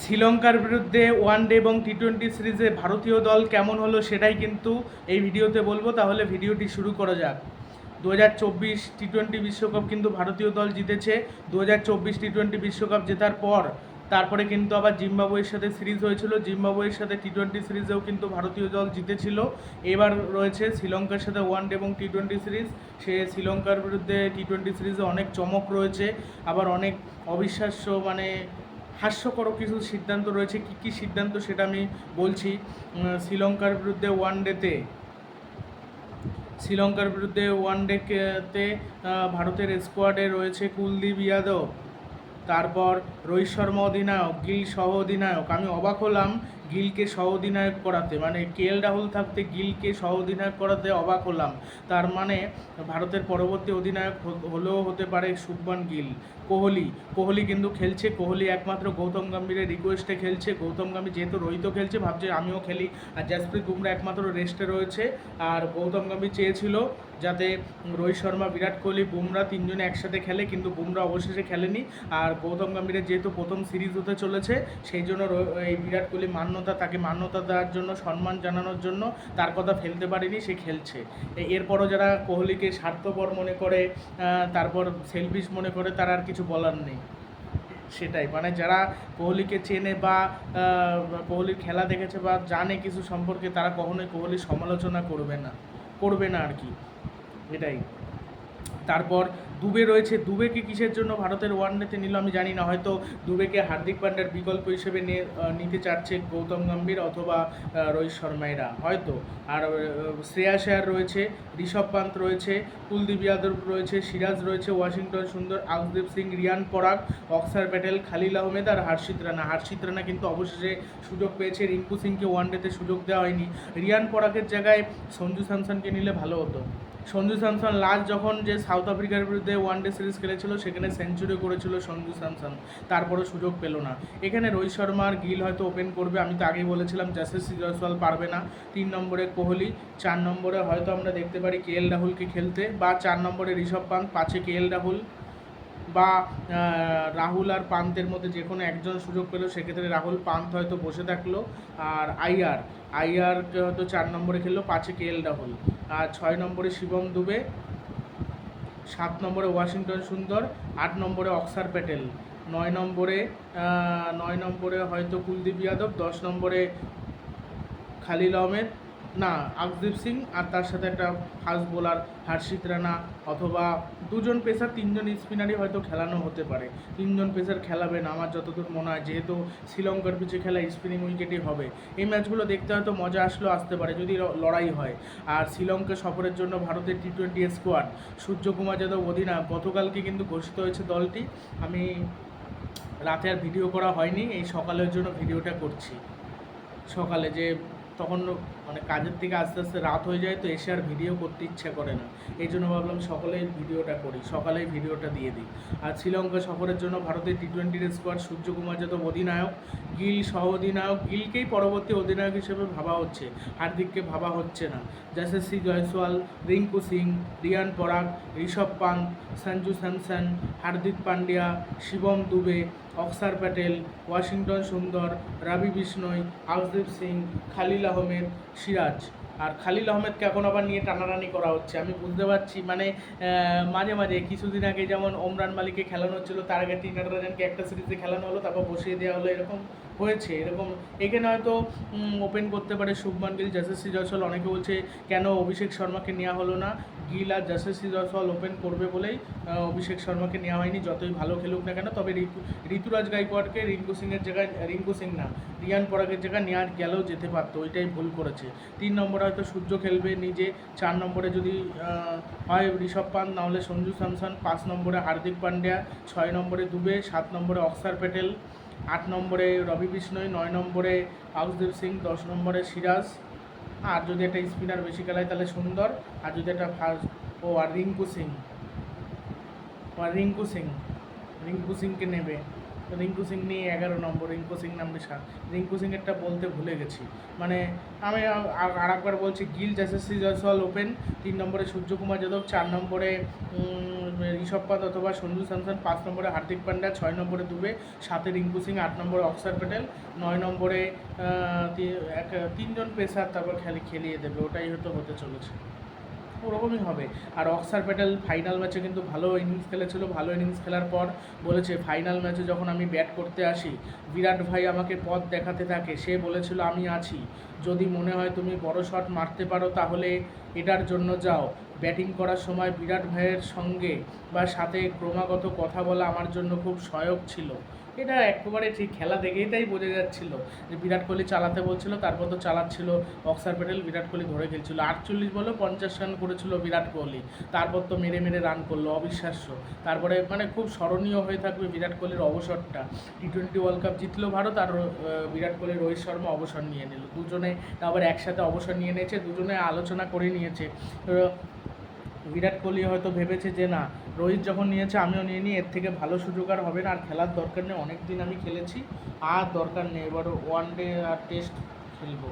শ্রীলঙ্কার বিরুদ্ধে one day এবং টি টোয়েন্টি সিরিজে ভারতীয় দল কেমন হলো সেটাই কিন্তু এই ভিডিওতে বলব। তাহলে ভিডিওটি শুরু করা যাক। দু হাজার চব্বিশ টি টোয়েন্টি বিশ্বকাপ কিন্তু ভারতীয় দল জিতেছে। দু হাজার চব্বিশ টি টোয়েন্টি বিশ্বকাপ জেতার পর তারপরে কিন্তু আবার জিম্বাবুয়ের সাথে সিরিজ হয়েছিল। জিম্বাবুয়ের সাথে টি টোয়েন্টি সিরিজেও কিন্তু ভারতীয় দল জিতেছিল। এবার রয়েছে শ্রীলঙ্কার সাথে ওয়ান ডে এবং টি টোয়েন্টি সিরিজ। সে শ্রীলঙ্কার বিরুদ্ধে টি টোয়েন্টি সিরিজে অনেক চমক রয়েছে। আবার অনেক অবিশ্বাস্য মানে হাস্যকর কিছু সিদ্ধান্ত রয়েছে, কি কি সিদ্ধান্ত সেটা আমি বলছি। শ্রীলঙ্কার বিরুদ্ধে ওয়ান ডেতে শ্রীলঙ্কার বিরুদ্ধে ওয়ান ডেতে ভারতের স্কোয়াডে রয়েছে কুলদীপ ইয়াদব তারপর রোহিত শর্মা অধিনায়ক, গিল সহ অধিনায়ক। আমি অবাক হলাম গিলকে সহ অধিনায়ক করাতে মানে কে এল রাহুল থাকতে গিলকে সহ অধিনায়ক করাতে অবাক হলাম। তার মানে ভারতের পরবর্তী অধিনায়ক হলেও হতে পারে শুভমান গিল। কোহলি কোহলি কিন্তু খেলছে, কোহলি একমাত্র গৌতম গম্ভীরের রিকোয়েস্টে খেলছে। গৌতম গম্ভীর যেহেতু রোহিত খেলছে, ভাবছে আমিও খেলি। আর জাসপ্রীত বুমরা একমাত্র রেস্টে রয়েছে। আর গৌতম গম্ভীর চেয়েছিল যাতে রোহিত শর্মা, বিরাট কোহলি, বুমরা তিনজনে একসাথে খেলে, কিন্তু বুমরা অবশেষে খেলেনি। আর গৌতম গম্ভীরের যেহেতু প্রথম সিরিজ হতে চলেছে, সেই জন্য এই বিরাট কোহলি মান্যতা, তাকে মান্যতা দেওয়ার জন্য, সম্মান জানানোর জন্য তার কথা ফেলতে পারেনি, সে খেলছে। এরপরও যারা কোহলিকে স্বার্থপর মনে করে তারপর সেলফিশ মনে করে, তার আর কিছু বলার নেই। সেটাই মানে যারা কোহলিকে চেনে বা কোহলির খেলা দেখেছে বা জানে কিছু সম্পর্কে, তারা কখনোই কোহলির সমালোচনা করবে না করবে না আর কি। এটাই। তারপর দুবে রয়েছে। দুবেকে কিসের জন্য ভারতের ওয়ানডেতে নিল আমি জানি না, হয়তো দুবেকে হার্দিক পান্ডার বিকল্প হিসেবে নিতে চাচ্ছে গৌতম গম্ভীর অথবা রোহিত শর্মা এরা হয়তো। আর শ্রেয়া শেয়ার রয়েছে, ঋষভ পান্ত রয়েছে, কুলদীপ যাদব রয়েছে, সিরাজ রয়েছে, ওয়াশিংটন সুন্দর আকদীপ সিং, রিয়ান পরাগ অক্সার প্যাটেল, খালিল আহমেদ আর হার্ষিত রানা। হার্ষিত রানা কিন্তু অবশেষে সুযোগ পেয়েছে, রিঙ্কু সিংকে ওয়ানডেতে সুযোগ দেওয়া হয়নি। রিয়ান পরাগের জায়গায় সঞ্জু স্যামসনকে নিলে ভালো হতো। সঞ্জু স্যামসন, লাস্ট যখন যে সাউথ আফ্রিকার বিরুদ্ধে ওয়ান ডে সিরিজ খেলেছিল, সেখানে সেঞ্চুরি করেছিল সঞ্জু স্যামসন। তারপরে সুযোগ পেল না। এখানে রোহিত শর্মার গিল হয়তো ওপেন করবে, আমি তো আগেই বলেছিলাম জাসেসি জয়সওয়াল পারবে না। তিন নম্বরে কোহলি, চার নম্বরে হয়তো আমরা দেখতে পারি কে এল রাহুলকে খেলতে, বা চার নম্বরে ঋষভ পান্ত, পাঁচে কে এল রাহুল বা রাহুল আর পান্তের মধ্যে যে কোনো একজন সুযোগ পেল সেক্ষেত্রে রাহুল পান্ত হয়তো বসে থাকল। আর আইআর আইআরকে হয়তো চার নম্বরে খেললো, পাঁচে কে এল রাহুল। আর ছয় নম্বরে শিবম দুবে, সাত নম্বরে ওয়াশিংটন সুন্দর, আট নম্বরে অক্সার প্যাটেল। নয় নম্বরে নয় নম্বরে হয়তো কুলদীপ যাদব, দশ নম্বরে খালিল আহমেদ না আকদীপ সিং আর তার সাথে একটা ফাস্ট বোলার হার্ষিত রানা অথবা দুজন পেসার, তিনজন স্পিনারই হয়তো খেলানো হতে পারে। তিনজন পেসার খেলাবেন, আমার যতদূর মনে হয়, যেহেতু শ্রীলঙ্কার পিছিয়ে খেলা স্পিনিং উইকেটই হবে। এই ম্যাচগুলো দেখতে হয়তো মজা আসলেও আসতে পারে, যদি লড়াই হয়। আর শ্রীলঙ্কা সফরের জন্য ভারতের T twenty squad, Suryakumar Yadav অধিনায়ক, গতকালকে কিন্তু ঘোষিত হয়েছে দলটি। আমি রাতে আর ভিডিও করা হয়নি, এই সকালের জন্য ভিডিওটা করছি। সকালে যে তখন মানে কাজের থেকে আস্তে আস্তে রাত হয়ে যায়, তো এসে আর ভিডিও করতে ইচ্ছে করে না। এই জন্য ভাবলাম সকালেই ভিডিওটা করি, সকালেই ভিডিওটা দিয়ে দিই। আর শ্রীলঙ্কা সফরের জন্য ভারতের টি টোয়েন্টির স্কোয়াড সূর্যকুমার যাদব অধিনায়ক, গিল সহ অধিনায়ক, গিলকেই পরবর্তী অধিনায়ক হিসেবে ভাবা হচ্ছে, হার্দিককে ভাবা হচ্ছে না। যশস্বী জয়সওয়াল, রিঙ্কু সিং, রিয়ান পরাগ, ঋষভ পান্ত, সঞ্জু স্যামসন, হার্দিক পান্ডিয়া, শিবম দুবে অক্সার প্যাটেল, ওয়াশিংটন সুন্দর, রবি বিষ্ণই আউসদীপ সিং, খালিল আহমেদ, সিরাজ। আর খালিল আহমেদকে এখন আবার নিয়ে টানাটানি করা হচ্ছে। আমি বুঝতে পারছি মানে মাঝে মাঝে কিছুদিন আগে যেমন ওমরান মালিককে খেলানো হচ্ছিল, তার আগে টি নাটরাজনকে একটা সিরিজে খেলানো হলো, তারপর বসিয়ে দেওয়া হলো, এরকম হয়েছে, এরকম। এখানে হয়তো ওপেন করতে পারে শুভমান গিল, যশস্বী জয়সওয়াল, অনেকে বলছে, কেন অভিষেক শর্মাকে নেওয়া হলো না? গিল আর যশস্বী জয়সওয়াল ওপেন করবে বলেই অভিষেক শর্মাকে নেওয়া হয়নি, যতই ভালো খেলুক না কেন। তবে ঋতু, ঋতুরাজ গাইকোয়াড়কে রিঙ্কু সিংয়ের জায়গায়, রিঙ্কু সিং না, রিয়ান পরাগের জায়গায় নেওয়া গেলেও যেতে পারতো, ওইটাই ভুল করেছে। তিন নম্বরে হয়তো সূর্য খেলবে নিজে, চার নম্বরে যদি হয় ঋষভ পান্ত, নাহলে সঞ্জু স্যামসন, পাঁচ নম্বরে হার্দিক পান্ডিয়া, ছয় নম্বরে দুবে, সাত নম্বরে অক্সার প্যাটেল, আট নম্বরে রবি বিষ্ণই, নয় নম্বরে আউসদেব সিং, দশ নম্বরে সিরাজ। আর যদি একটা স্পিনার বেশি খেলায় তাহলে সুন্দর, আর যদি একটা ফার্স্ট ও আর রিঙ্কু সিং। ও আর রিঙ্কু সিং। রিঙ্কু সিংকে নেবে। রিঙ্কু সিং নিয়ে এগারো নম্বর, রিঙ্কু সিং নামবে সাত। রিঙ্কু সিংয়েরটা বলতে ভুলে গেছি। মানে আমি আর একবার বলছি, গিল যশস্বী জয়সওয়াল ওপেন, তিন নম্বরে সূর্যকুমার যাদব, চার নম্বরে ঋষভ পান্ত অথবা সঞ্জু স্যামসন পাঁচ নম্বরে হার্দিক পান্ডা, ছয় নম্বরে দুবে সাতে রিঙ্কু সিং আট নম্বরে অক্সার প্যাটেল, নয় নম্বরে এক, তিনজন পেসার তারপর খেলি খেলিয়ে দেবে। ওটাই হয়তো হতে চলেছে। ওরকমই হবে। আর অক্সার প্যাটেল ফাইনাল ম্যাচে কিন্তু ভালো ইনিংস খেলেছিল, ভালো ইনিংস খেলার পর বলেছে ফাইনাল ম্যাচে যখন আমি ব্যাট করতে আসি, বিরাট ভাই আমাকে পথ দেখাতে থাকে। সে বলেছিল, আমি আছি। যদি মনে হয় তুমি বড় শট মারতে পারো, তাহলে এটার জন্য যাও। ব্যাটিং করার সময় বিরাট ভাইয়ের সঙ্গে বা সাথে ক্রমাগত কথা বলা আমার জন্য খুব সহায়ক ছিল। এটা একেবারে ঠিক খেলা দেখেই তাই বোঝা যাচ্ছিল যে বিরাট কোহলি চালাতে বলছিল, তারপর তো চালাচ্ছিল অক্সার প্যাটেল, বিরাট কোহলি ধরে খেলছিল। আটচল্লিশ বলে পঞ্চাশ রান করেছিল বিরাট কোহলি। তারপর তো মেরে মেরে রান করল, অবিশ্বাস্য। তারপরে মানে খুব স্মরণীয় হয়ে থাকবে বিরাট কোহলির অবসরটা। টি টোয়েন্টি ওয়ার্ল্ড কাপ জিতলো ভারত আর বিরাট কোহলি রোহিত শর্মা অবসর নিয়ে নিল। দুজনে আবার একসাথে অবসর নিয়ে নিয়েছে, দুজনে আলোচনা করে নিয়েছে। বিরাট কোহলি হয়তো ভেবেছে যে, না, রোহিত যখন নিয়েছে, আমিও নিয়ে নিই, এর থেকে ভালো সুযোগ আর হবে না, আর খেলার দরকার নেই অনেক দিন আমি খেলেছি, আর দরকার নেই এবার ওয়ান ডে আর টেস্ট খেলব।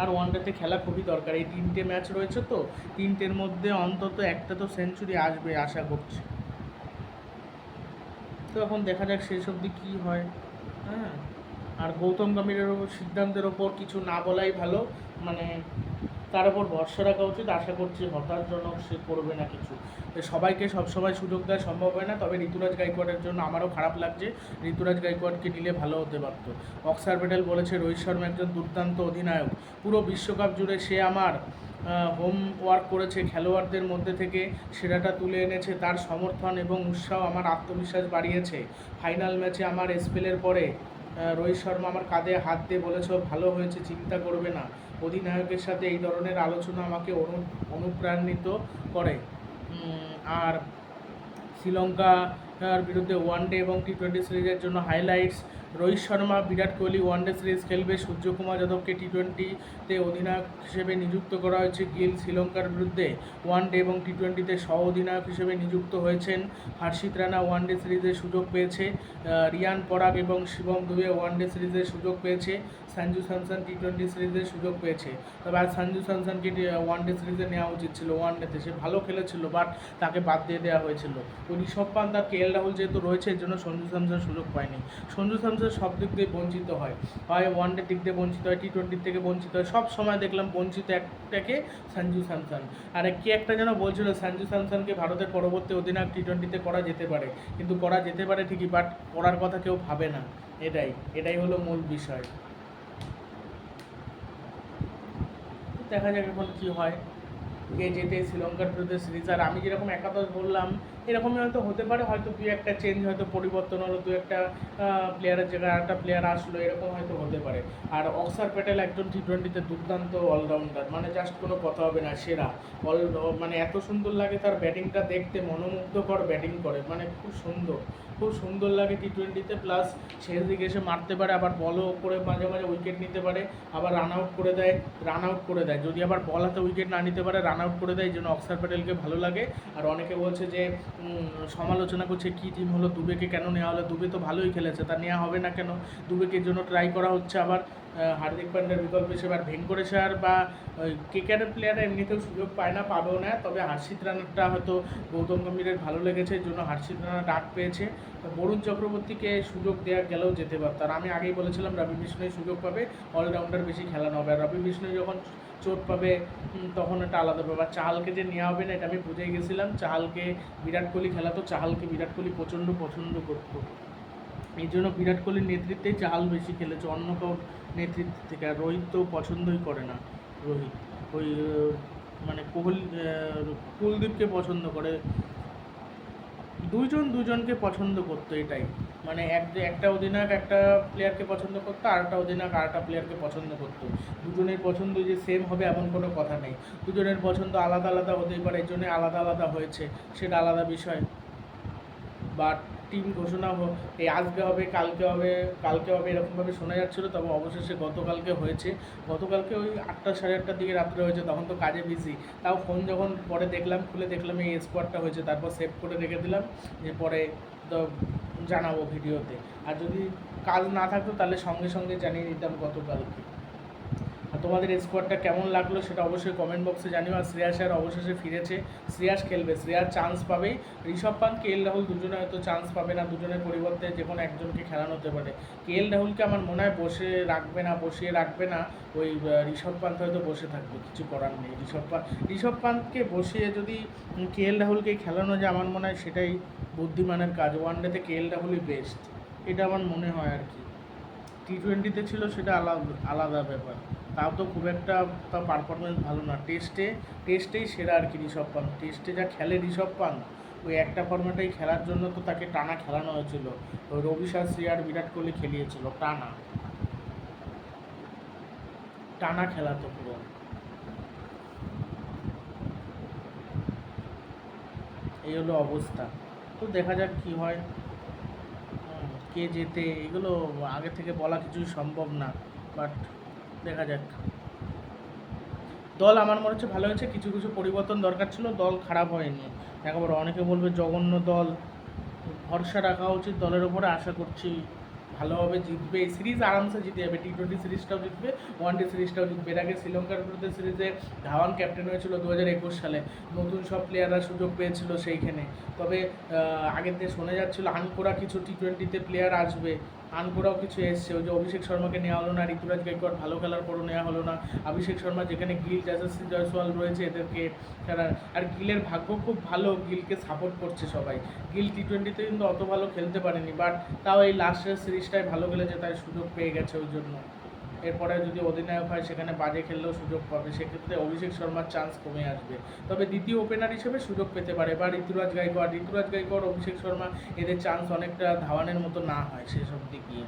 আর ওয়ান ডেতে খেলা খুবই দরকার, এই তিনটে ম্যাচ রয়েছে তো, তিনটের মধ্যে অন্তত একটা তো সেঞ্চুরি আসবে, আশা করছি। তো এখন দেখা যাক শেষ অবধি কী হয়। হ্যাঁ আর গৌতম গম্ভীরের সিদ্ধান্তের ওপর কিছু না বলাই ভালো মানে তার উপর ভরসা রাখা উচিত? আশা করছি হতাশজনক সে করবে না কিছু। সবাইকে সবসময় সুযোগ দেওয়া সম্ভব হয় না, তবে ঋতুরাজ গাইকোয়াড়ের জন্য আমারও খারাপ লাগছে। ঋতুরাজ গাইকোয়াড়কে নিলে ভালো হতে পারতো। অক্সার প্যাটেল বলেছে, রোহিত শর্মা একজন দুর্দান্ত অধিনায়ক। পুরো বিশ্বকাপ জুড়ে সে আমার হোম ওয়ার্ক করেছে খেলোয়াড়দের মধ্যে থেকে। সেরাটা তুলে এনেছে, তার সমর্থন এবং উৎসাহ আমার আত্মবিশ্বাস বাড়িয়েছে। ফাইনাল ম্যাচে আমার স্পেলের পরে রোহিত শর্মা আমার কাঁধে হাত দিয়ে বলেছ, ভালো হয়েছে, চিন্তা করবে না। অধিনায়কের সাথে এই ধরনের আলোচনা আমাকে অনু, অনুপ্রাণিত করে। আর শ্রীলঙ্কার বিরুদ্ধে ওয়ান ডে এবং টি টোয়েন্টি সিরিজের জন্য highlights Rohit Sharma, Virat Kohli, one day series খেলবে। সূর্যকুমার যাদবকে টি টোয়েন্টিতে অধিনায়ক হিসেবে নিযুক্ত করা হয়েছে গিল শ্রীলঙ্কার বিরুদ্ধে। ওয়ানডে এবং টি টোয়েন্টিতে সহ অধিনায়ক হিসেবে নিযুক্ত হয়েছেন হর্ষিত রানা। ওয়ানডে সিরিজে সুযোগ পেয়েছে রিয়ান পরাগ এবং শিবম দুবে ওয়ানডে সিরিজে সুযোগ পেয়েছে। সঞ্জু স্যামসন টি টোয়েন্টি সিরিজে সুযোগ পেয়েছে। তবে আর সঞ্জু স্যামসনকে ওয়ানডে সিরিজে নেওয়া উচিত ছিল ওয়ানডেতে। সে ভালো খেলেছিল, বাট তাকে বাদ দিয়ে দেওয়া হয়েছিল। ঋষভ পান্ত আর কে এল রাহুল যেহেতু রয়েছে, এর জন্য সঞ্জু স্যামসন সুযোগ পায়নি। সঞ্জু স্যামসন সব দিক দিয়ে বঞ্চিত হয়। হয় ওয়ান ওয়ানডে দিক দিয়ে বঞ্চিত হয় টি টোয়েন্টির থেকে বঞ্চিত হয়, সব সময় দেখলাম বঞ্চিত একটাকে সঞ্জু স্যামসন। আর কে একটা যেন বলছিল, সঞ্জু স্যামসনকে ভারতের পরবর্তী অধিনায়ক টি টোয়েন্টিতে করা যেতে পারে। কিন্তু করা যেতে পারে ঠিকই বাট করার কথা কেউ ভাবে না। এটাই এটাই হলো মূল বিষয়। দেখা যাক এখন কী হয়। কে যেতে শ্রীলঙ্কার বিরুদ্ধে সিরিজ। আর আমি যেরকম একাদশ বললাম এরকমই হয়তো হতে পারে, হয়তো দু একটা চেঞ্জ হয়তো পরিবর্তন হলো দু একটা প্লেয়ারের জায়গায় একটা প্লেয়ার আসলো, এরকম হয়তো হতে পারে। আর অক্সার প্যাটেল একজন টি টোয়েন্টিতে দুর্দান্ত অলরাউন্ডার মানে জাস্ট কোনো কথা হবে না, সেরা। অল মানে এত সুন্দর লাগে তার ব্যাটিংটা দেখতে, মনোমুগ্ধকর ব্যাটিং করে মানে খুব সুন্দর। খুব সুন্দর লাগে টি টোয়েন্টিতে প্লাস শেষ দিকে এসে মারতে পারে, আবার বলও করে মাঝে মাঝে উইকেট নিতে পারে, আবার রান আউট করে দেয় রান আউট করে দেয়। যদি আবার বল হাতে উইকেট না নিতে পারে রান আউট করে দেয়, এই জন্য অক্সার প্যাটেলকে ভালো লাগে। আর অনেকে বলছে যে সমালোচনা করছে, কী টিম হলো, দুবেকে কেন নেওয়া হলো? দুবে তো ভালোই খেলেছে, তা নেওয়া হবে না কেন? দুবেকের জন্য ট্রাই করা হচ্ছে আবার হার্দিক পান্ড্যার বিকল্প হিসেবে আর ভেঙ্কটেশ্বর বা ক্রিকেটের প্লেয়ার এমনিতেও সুযোগ পায় না, পাবেও না, তবে হার্ষিত রানারটা হয়তো গৌতম গম্ভীরের ভালো লেগেছে জন্য হার্ষিত রানা ডাক পেয়েছে। বরুণ চক্রবর্তীকে সুযোগ দেওয়া গেলেও যেতে পারত, আর আমি আগেই বলেছিলাম, রবি বিষ্ণুই সুযোগ পাবে অলরাউন্ডার বেশি খেলানো হবে, আর রবি বিষ্ণু যখন চোট পাবে তখন এটা আলাদা ব্যাপার। চাহালকে যে নেওয়া হবে না, এটা আমি বুঝে গেছিলাম। চাহালকে, বিরাট কোহলি খেলাতো চাহালকে বিরাট কোহলি প্রচণ্ড পছন্দ করতো। এই জন্য বিরাট কোহলির নেতৃত্বেই চাহাল বেশি খেলেছে, অন্য কারোর নেতৃত্ব থেকে। আর রোহিত তো পছন্দই করে না, রোহিত। ওই মানে কোহলি কুলদীপকে পছন্দ করে। দুইজন দুজনকে পছন্দ করতো এটাই। মানে এক একটা অধিনায়ক একটা প্লেয়ারকে পছন্দ করতো আর একটা অধিনায়ক আর একটা প্লেয়ারকে পছন্দ করতো। দুজনের পছন্দ যে সেম হবে এমন কোনো কথা নেই। দুজনের পছন্দ আলাদা আলাদা হতেই পারে, এই জন্যে আলাদা আলাদা হয়েছে, সেটা আলাদা বিষয়। বা টিম ঘোষণা এই আজকে হবে, কালকে হবে কালকে হবে এরকমভাবে শোনা যাচ্ছিল, তবে অবশেষে গতকালকে হয়েছে। গতকালকে ওই আটটা সাড়ে আটটার দিকে রাত্রে হয়েছে, তখন তো কাজে বিজি তাও ফোন যখন পরে দেখলাম, খুলে দেখলাম এই স্কোয়াডটা হয়েছে, তারপর সেভ করে রেখে দিলাম যে পরে জানাব ভিডিওতে আর যদি কাজ না থাকতো তাহলে সঙ্গে সঙ্গে জানিয়ে দিতাম গতকালকে। তোমাদের স্কোয়াডটা কেমন লাগল সেটা অবশ্যই কমেন্ট বক্সে জানিও। আর শ্রেয়াস আর অবশেষে ফিরেছে। শ্রেয়াস খেলবে। শ্রেয়াস চান্স পাবে। ঋষভ পান্ত কে এল রাহুল দুজনে হয়তো চান্স পাবে না। দুজনের পরিবর্তে যে কোনো একজনকে খেলানো হতে পারে। কে এল রাহুলকে আমার মনে হয় বসে রাখবে না, বসিয়ে রাখবে না। ওই ঋষভ পান্ত হয়তো বসে থাকবে। কিছু করার নেই। ঋষভ পান্ত ঋষভ পান্তকে বসিয়ে যদি কে এল রাহুলকে খেলানো যায়, আমার মনে হয় সেটাই বুদ্ধিমানের কাজ। ওয়ান ডেতে কে এল রাহুলই বেস্ট এটা আমার মনে হয় আর কি। টি টোয়েন্টিতে ছিল সেটা আলাদা আলাদা ব্যাপার। তাও তো খুব একটা তার পারফরমেন্স ভালো না। টেস্টে টেস্টেই সেরা আর কি ঋষভ পান টেস্টে যা খেলে ঋষভ পান ওই একটা ফর্মেটেই খেলার জন্য তো তাকে টানা খেলানো হয়েছিল। ওই রবি শাস্ত্রী আর বিরাট কোহলি খেলিয়েছিল, টানা। টানা খেলাতো পুরো। এই হলো অবস্থা। তো দেখা যাক কি হয়। কে যেতে এগুলো আগে থেকে বলা কিছুই সম্ভব না বাট দেখা যাক। দল আমার মনে হচ্ছে ভালো হয়েছে, কিছু কিছু পরিবর্তন দরকার ছিল, দল খারাপ হয়নি। একেবারে অনেকে বলবে জঘন্য দল, ভরসা রাখা উচিত দলের ওপরে আশা করছি ভালোভাবে জিতবে। এই সিরিজ আরামসে জিতে যাবে। টি টোয়েন্টি সিরিজটাও জিতবে ওয়ান ডে সিরিজটাও জিতবে। এর আগে শ্রীলঙ্কার বিরুদ্ধে সিরিজে ধাওয়ান ক্যাপ্টেন হয়েছিল দু হাজার একুশ সালে। নতুন সব প্লেয়াররা সুযোগ পেয়েছিল সেইখানে। তবে আগের দিন শোনা যাচ্ছিল, আনকোরা কিছু টি টোয়েন্টিতে প্লেয়ার আসবে। আনকোরাও কিছু এসছে। ওই যে অভিষেক শর্মাকে নেওয়া হলো না, ঋতুরাজ গাইকোয়াড় ভালো খেলার পরও নেওয়া হলো না। অভিষেক শর্মা যেখানে গিল যশস্বী জয়সওয়াল রয়েছে এদেরকে তারা, আর গিলের ভাগ্য খুব ভালো, গিলকে সাপোর্ট করছে সবাই। গিল টি টোয়েন্টিতে কিন্তু অত ভালো খেলতে পারেনি বাট তাও এই লাস্টের সিরিজটাই ভালো খেলেছে, তাই সুযোগ পেয়ে গেছে ওই জন্য। এরপরে যদি অধিনায়ক হয়, সেখানে বাজে খেললেও সুযোগ পাবে। সেক্ষেত্রে অভিষেক শর্মার চান্স কমে আসবে। তবে দ্বিতীয় ওপেনার হিসেবে সুযোগ পেতে পারে। বা ঋতুরাজ গাইকোয়াড় ঋতুরাজ গাইকোয়াড়, অভিষেক শর্মা, এদের চান্স অনেকটা ধাওয়ানের মতো না হয় সেসব দিক দিয়ে